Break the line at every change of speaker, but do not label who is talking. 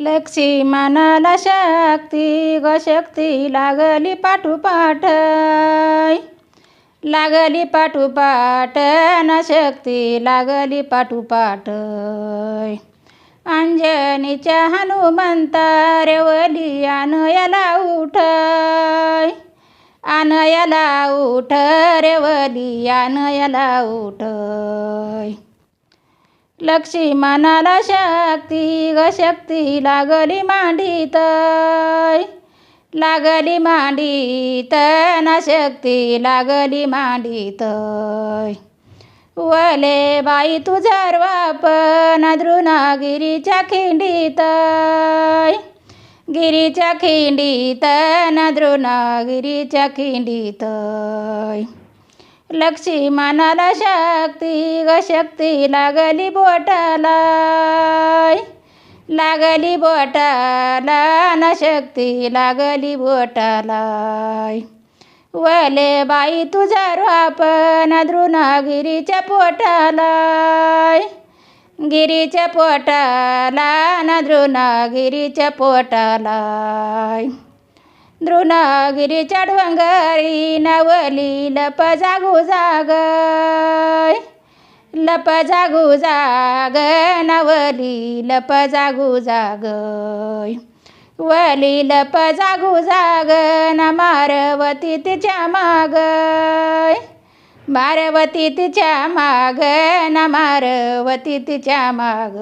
लक्ष्मणाला शक्ती ग शक्ती लागली पाठोपाठ. लागली पाठोपाठ न शक्ती लागली पाठोपाठ. अंजनीच्या हनुमंता रेवली याला उठ. याला उठ रेवली याला उठ. लक्ष्मी मनाला शक्ती ग शक्ती लागली मांडीत. लागली मांडीत ना शक्ती लागली मांडीत. वले बाई तुझा बापन द्रोणागिरीच्या खिंडीत. गिरीच्या खिंडीत ना द्रुणागिरीच्या खिंडीत. लक्ष्मणाला शक्ती ग शक्ती लागली बोटाला. लागली बोटाला न शक्ती लागली बोटाला. वले बाई तुझा रोपण द्रोणागिरीच्या पोटाला. गिरीच्या पोटाला न द्रोणागिरीच्या पोटाला. द्रोणागिरीच्या डोंगरी नवली लप जागू. जाग लप जागू जाग नवली लप जागू. जाग वली लप जागू जाग न मारवती तिच्या माग. मारवती तिच्या माग न मारवती तिच्या माग.